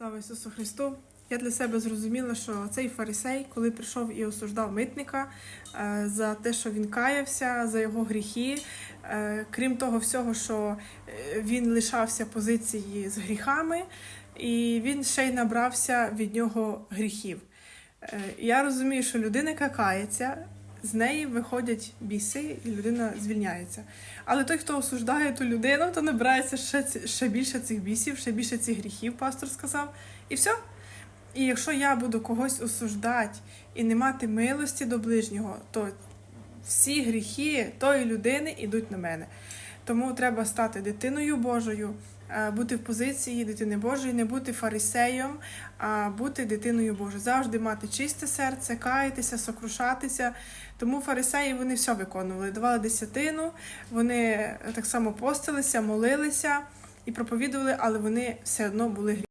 Слава Ісусу Христу! Я для себе зрозуміла, що цей фарисей, коли прийшов і осуждав митника е, за те, що він каявся, за його гріхи, е, крім того всього, що е, він лишався позиції з гріхами, і він ще й набрався від нього гріхів. Я розумію, що людина яка кається, з неї виходять біси, і людина звільняється. Але той, хто осуждає ту людину, то набирається ще, ще більше цих бісів, ще більше цих гріхів, пастор сказав. І все. І якщо я буду когось осуждати і не мати милості до ближнього, то всі гріхи тої людини йдуть на мене. Тому треба стати дитиною Божою, бути в позиції дитини Божої, не бути фарисеєм, а бути дитиною Божою. Завжди мати чисте серце, каятися, сокрушатися. Тому фарисеї вони все виконували, давали десятину, вони е, так само постилися, молилися і проповідували, але вони все одно були грішні.